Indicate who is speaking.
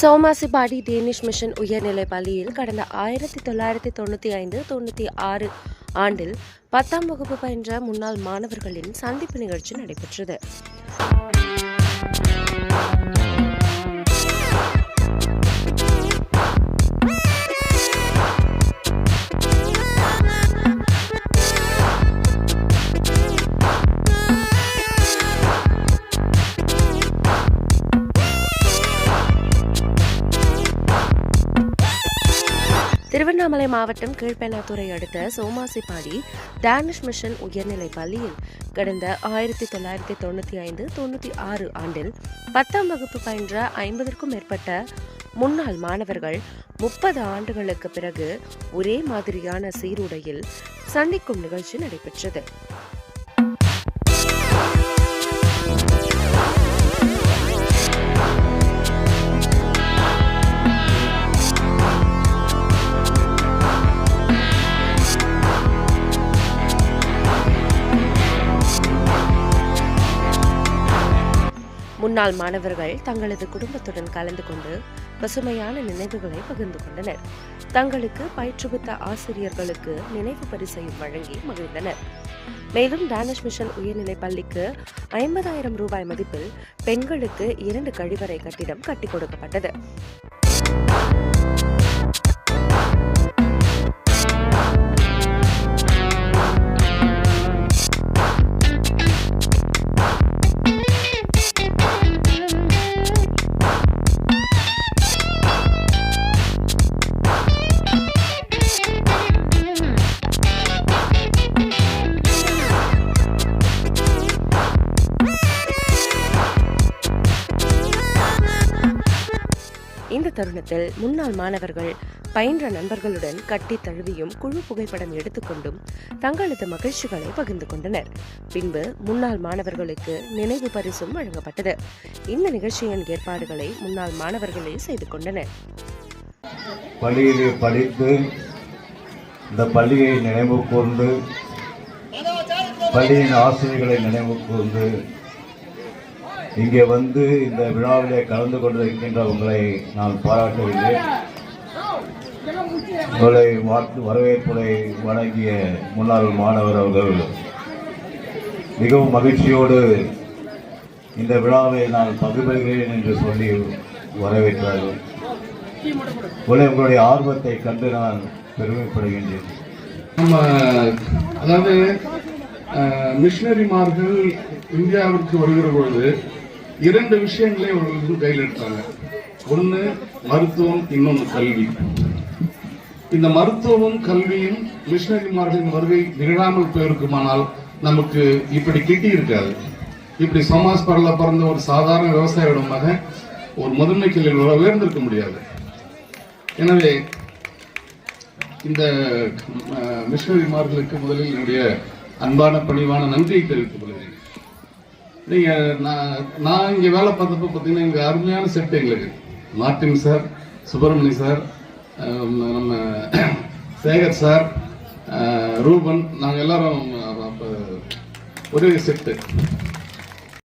Speaker 1: Somasipadi Danish mission உயர்நிலைப் பள்ளியில் கடந்த ஆயிரத்தி தொள்ளாயிரத்தி தொண்ணூற்றி ஐந்து தொண்ணூற்றி ஆறு ஆண்டில் பத்தாம் வகுப்பு பயின்ற முன்னாள் மாணவர்களின் சந்திப்பு நிகழ்ச்சி நடைபெற்றது. திருவண்ணாமலை மாவட்டம் கீழ்பெண்ணாத்துறை அடுத்த சோமாசிப்பாடி டேனிஷ் மிஷன் உயர்நிலைப் பள்ளியில் கடந்த ஆயிரத்தி தொள்ளாயிரத்தி தொண்ணூற்றி ஐந்து தொண்ணூற்றி ஆறு ஆண்டில் பத்தாம் வகுப்பு பயின்ற ஐம்பதற்கும் மேற்பட்ட முன்னாள் மாணவர்கள் முப்பது ஆண்டுகளுக்கு பிறகு ஒரே மாதிரியான சீருடையில் சந்திக்கும் நிகழ்ச்சி நடைபெற்றது. முன்னாள் மாணவர்கள் தங்களது குடும்பத்துடன் கலந்து கொண்டு பசுமையான நினைவுகளை பகிர்ந்து கொண்டனர். தங்களுக்கு பயிற்றுவித்த ஆசிரியர்களுக்கு நினைவு பரிசையும் வழங்கி மகிழ்ந்தனர். மேலும் டேனிஷ் மிஷன் உயர்நிலைப் பள்ளிக்கு ஐம்பதாயிரம் ரூபாய் மதிப்பில் பெண்களுக்கு இரண்டு கழிவறை கட்டிடம் கட்டிக் கொடுக்கப்பட்டது. இந்த தருணத்தில் முன்னாள் மாணவர்கள் பயின்ற நண்பர்களுடன் கட்டி தழுவியும் குழு புகைப்படம் எடுத்துக்கொண்டும் தங்களது மகிழ்ச்சிகளை பகிர்ந்து கொண்டனர். பின்பு முன்னாள் மாணவர்களுக்கு நினைவு பரிசும் வழங்கப்பட்டது. இந்த நிகழ்ச்சியின் ஏற்பாடுகளை முன்னாள் மாணவர்களே செய்து கொண்டனர்.
Speaker 2: பள்ளியிலே படித்து இந்த பள்ளியை நினைவு கூர்ந்து பள்ளியின் ஆசிரியர்களை நினைவு கூர்ந்து இங்கே வந்து இந்த விழாவிலே கலந்து கொண்டிருக்கின்ற உங்களை நான் பாராட்டுகிறேன் உங்களை வாழ்த்து வரவேற்புரை வழங்கிய முன்னாள் மாணவர் அவர்கள். மிகவும் மகிழ்ச்சியோடு இந்த விழாவை நான் பகிர்கிறேன் என்று சொல்லி வரவேற்றார்கள். உங்களை உங்களுடைய ஆர்வத்தை கண்டு நான் பெருமைப்படுகின்றேன்.
Speaker 3: நம்ம அதாவது மிஷினரிமார்கள் இந்தியாவிற்கு வருகிற பொழுது இரண்டு விஷயங்களை அவர்கள் வந்து கையில் எடுத்தாங்க. ஒன்று மருத்துவம் இன்னொன்று கல்வி. இந்த மருத்துவமும் கல்வியும் மிஷினரிமார்களின் வருகை நிகழாமல் போயிருக்குமானால் நமக்கு இப்படி கிட்டி இருக்காது. இப்படி சமாஸ் பரல பிறந்த ஒரு சாதாரண விவசாயியோட மகன் ஒரு முதன்மை கல்வியில் உயர்ந்திருக்க முடியாது. எனவே இந்த மிஷினரிமார்களுக்கு முதலில் என்னுடைய அன்பான பணிவான நன்றியை தெரிவித்துக் கொள்கிறேன். நீங்கள் நான் நான் இங்கே வேலை பார்த்தப்ப பார்த்தீங்கன்னா எங்கள் அருமையான செட் எங்களுக்கு. மார்டின் சார் சுப்பிரமணி சார் நம்ம சேகர் சார் ரூபன் நாங்கள் எல்லாரும் ஒரே செட்டு